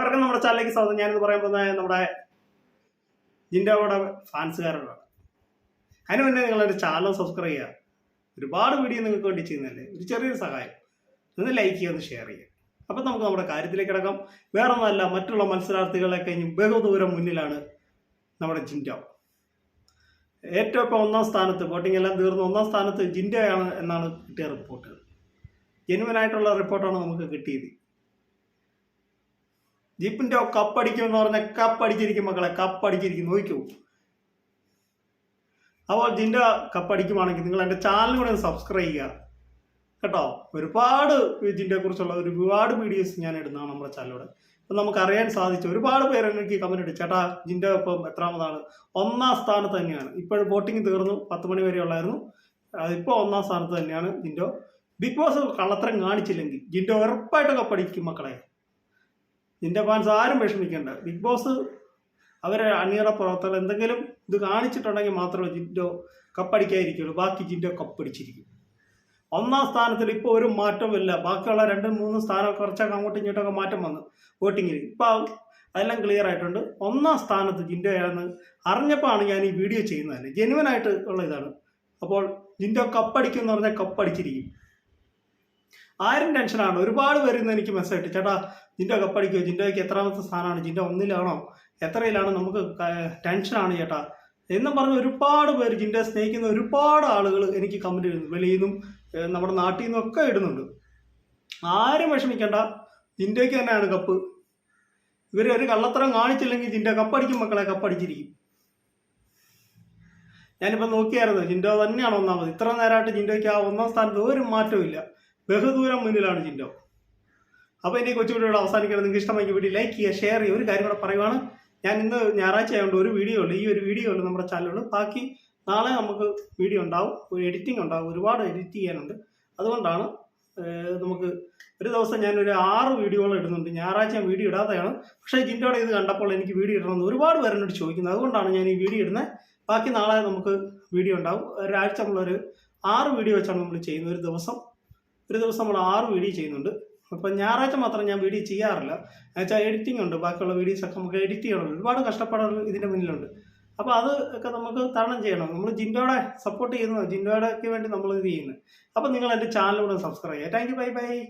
ഏവർക്കും നമ്മുടെ ചാനലിലേക്ക് സ്വാഗതം. ഞാനിത് പറയാൻ പോകുന്നത് നമ്മുടെ ജിൻഡോയുടെ ഫാൻസുകാരോടാണ്. അതിന് മുന്നേ നിങ്ങളൊരു ചാനൽ സബ്സ്ക്രൈബ് ചെയ്യുക. ഒരുപാട് വീഡിയോ നിങ്ങൾക്ക് വേണ്ടി ചെയ്യുന്നതല്ലേ? ഒരു ചെറിയൊരു സഹായം. ഒന്ന് ലൈക്ക് ചെയ്യുക ഒന്ന് ഷെയർ ചെയ്യുക. അപ്പം നമുക്ക് നമ്മുടെ കാര്യത്തിലേക്ക് കിടക്കാം. വേറെ ഒന്നല്ല മറ്റുള്ള മത്സരാർത്ഥികളെ കഴിഞ്ഞ് ബഹുദൂരം മുന്നിലാണ് നമ്മുടെ ജിൻഡോ ഏറ്റവും ഇപ്പോൾ ഒന്നാം സ്ഥാനത്ത് വോട്ടിംഗ് എല്ലാം തീർന്ന ഒന്നാം സ്ഥാനത്ത് ജിൻഡോയാണ് എന്നാണ് കിട്ടിയ റിപ്പോർട്ടുകൾ ജെനുവൻ ആയിട്ടുള്ള റിപ്പോർട്ടാണ് നമുക്ക് കിട്ടിയത്. ജീപ്പിന്റെ കപ്പടിക്കും എന്ന് പറഞ്ഞാൽ കപ്പടിച്ചിരിക്കും മക്കളെ കപ്പടിച്ചിരിക്കും. നോക്കൂ അപ്പോൾ ജിന്റെ കപ്പടിക്കുവാണെങ്കിൽ നിങ്ങൾ എന്റെ ചാനൽ കൂടെ സബ്സ്ക്രൈബ് ചെയ്യുക. കേട്ടോ? ഒരുപാട് ഇതിന്റെ കുറിച്ചുള്ള ഒരുപാട് വീഡിയോസ് ഞാൻ ഇടുന്നതാണ് നമ്മുടെ ചാനലിലൂടെ അപ്പം നമുക്ക് അറിയാൻ സാധിച്ചു ഒരുപാട് പേര് എനിക്ക് കമന്റ് ഇട്ടു ചേട്ടാ ജിന്റെ ഇപ്പം എത്രാമതാണ്? ഒന്നാം സ്ഥാനത്ത് തന്നെയാണ്. ഇപ്പോഴും വോട്ടിംഗ് തീർന്നു. പത്ത് മണി വരെ ഉള്ളായിരുന്നു. അതിപ്പോൾ ഒന്നാം സ്ഥാനത്ത് തന്നെയാണ് ജിൻഡോ. ബിഗ് ബോസ് കള്ളത്തരം കാണിച്ചില്ലെങ്കിൽ ജിൻഡോ ഉറപ്പായിട്ട് കപ്പടിക്കും മക്കളെ. ജിൻഡോ ഫാൻസ് ആരും വിഷമിക്കേണ്ട. ബിഗ് ബോസ് അവരെ അണിയറ പ്രവർത്തകർ എന്തെങ്കിലും ഇത് കാണിച്ചിട്ടുണ്ടെങ്കിൽ മാത്രമേ ജിൻഡോ കപ്പടിക്കാതിരിക്കുള്ളൂ ബാക്കി ജിൻഡോ കപ്പടിച്ചിരിക്കും. ഒന്നാം സ്ഥാനത്തിൽ ഇപ്പോൾ ഒരു മാറ്റവുമില്ല. ബാക്കിയുള്ള രണ്ടും മൂന്നും സ്ഥാനം കുറച്ചൊക്കെ അങ്ങോട്ടും ഇങ്ങോട്ടൊക്കെ മാറ്റം വന്നു. വോട്ടിങ്ങിൽ. ഇപ്പോൾ അതെല്ലാം ക്ലിയർ ആയിട്ടുണ്ട്. ഒന്നാം സ്ഥാനത്ത് അറിഞ്ഞപ്പോൾ ആണ് ഞാൻ ഈ വീഡിയോ ചെയ്യുന്നത്. തന്നെ ജെനുവൻ ആയിട്ട് ഉള്ള ഇതാണ്. അപ്പോൾ ജിൻഡോ കപ്പടിക്കും എന്ന് പറഞ്ഞാൽ കപ്പടിച്ചിരിക്കും. ആരും ടെൻഷനാണ് ഒരുപാട് പേര് ഇന്ന് എനിക്ക് മെസ്സേജ് ഇട്ട്. ചേട്ടാ ജിൻഡോ കപ്പടിക്കോ ജിൻഡോയ്ക്ക് എത്രാമത്തെ സ്ഥാനമാണ്? ജിൻഡോ ഒന്നിലാണോ? എത്രയിലാണ്? നമുക്ക് ടെൻഷനാണ് ചേട്ടാ. എന്നും പറഞ്ഞ് ഒരുപാട് പേര് ജിന്റെ സ്നേഹിക്കുന്ന ഒരുപാട് ആളുകൾ എനിക്ക് കമന്റ് ഇടുന്നു. വെളിയിൽ നിന്നും നമ്മുടെ നാട്ടിൽ നിന്നും ഒക്കെ ഇടുന്നുണ്ട്. ആരും വിഷമിക്കേണ്ട. ജിൻഡോയ്ക്ക് തന്നെയാണ് കപ്പ് ഇവർ ഒരു കള്ളത്തരം കാണിച്ചില്ലെങ്കിൽ ജിൻഡോ കപ്പടിക്കും മക്കളെ കപ്പടിച്ചിരിക്കും ഞാനിപ്പോൾ നോക്കിയായിരുന്നു. ജിൻഡോ തന്നെയാണ് ഒന്നാമത്. ഇത്ര നേരമായിട്ട് ജിൻഡോയ്ക്ക് ആ ഒന്നാം സ്ഥാനത്ത് ഒരു മാറ്റവും ബഹുദൂരം മുന്നിലാണ് ജിൻഡോ അപ്പോൾ കൊച്ചു വീഡിയോ അവസാനിക്കണം. നിങ്ങൾക്ക് ഇഷ്ടമാക്കി വീഡിയോ ലൈക്ക് ചെയ്യുക ഷെയർ ചെയ്യുക ഒരു കാര്യം കൂടെ പറയുവാണ്. ഞാൻ ഇന്ന് ഞായറാഴ്ച ആയതുകൊണ്ട് ഒരു വീഡിയോ ഉണ്ട്. ഈ ഒരു വീഡിയോ ഉണ്ട് നമ്മുടെ ചാനലുള്ളൂ ബാക്കി നാളെ നമുക്ക് വീഡിയോ ഉണ്ടാവും. ഒരു എഡിറ്റിംഗ് ഉണ്ടാവും. ഒരുപാട് എഡിറ്റ് ചെയ്യാനുണ്ട്. അതുകൊണ്ടാണ് നമുക്ക് ഒരു ദിവസം ഞാൻ ഒരു ആറ് വീഡിയോകൾ ഇടുന്നുണ്ട്. ഞായറാഴ്ച ഞാൻ വീഡിയോ ഇടാതെയാണ്. പക്ഷേ ജിൻഡോടെ ഇത് കണ്ടപ്പോൾ എനിക്ക് വീഡിയോ ഇടണമെന്ന് ഒരുപാട് പേരെന്നോട് ചോദിക്കുന്നത് അതുകൊണ്ടാണ് ഞാൻ ഈ വീഡിയോ ഇടുന്നത് ബാക്കി നാളെ നമുക്ക് വീഡിയോ ഉണ്ടാവും. ഒരാഴ്ച നമ്മളൊരു ആറ് വീഡിയോ വെച്ചാണ് നമ്മൾ ചെയ്യുന്നത്. ഒരു ദിവസം ഒരു ദിവസം നമ്മൾ ആറ് വീഡിയോ ചെയ്യുന്നുണ്ട്. അപ്പം ഞായറാഴ്ച മാത്രം ഞാൻ വീഡിയോ ചെയ്യാറില്ല. എന്നുവെച്ചാൽ എഡിറ്റിംഗ് ഉണ്ട്. ബാക്കിയുള്ള വീഡിയോസ് ഒക്കെ നമുക്ക് എഡിറ്റ് ചെയ്യണം. ഒരുപാട് കഷ്ടപ്പാടുകൾ ഇതിന്റെ മുന്നിലുണ്ട്. അപ്പോൾ അത് ഒക്കെ നമുക്ക് തരണം ചെയ്യണം. നമ്മൾ ജിൻഡോടെ സപ്പോർട്ട് ചെയ്യുന്നത് ജിൻഡോയ്ക്ക് വേണ്ടി നമ്മൾ ഇത് ചെയ്യുന്നത്. അപ്പോൾ നിങ്ങൾ എന്റെ ചാനലിലൂടെ സബ്സ്ക്രൈബ് ചെയ്യുക താങ്ക് യു ബൈ ബൈ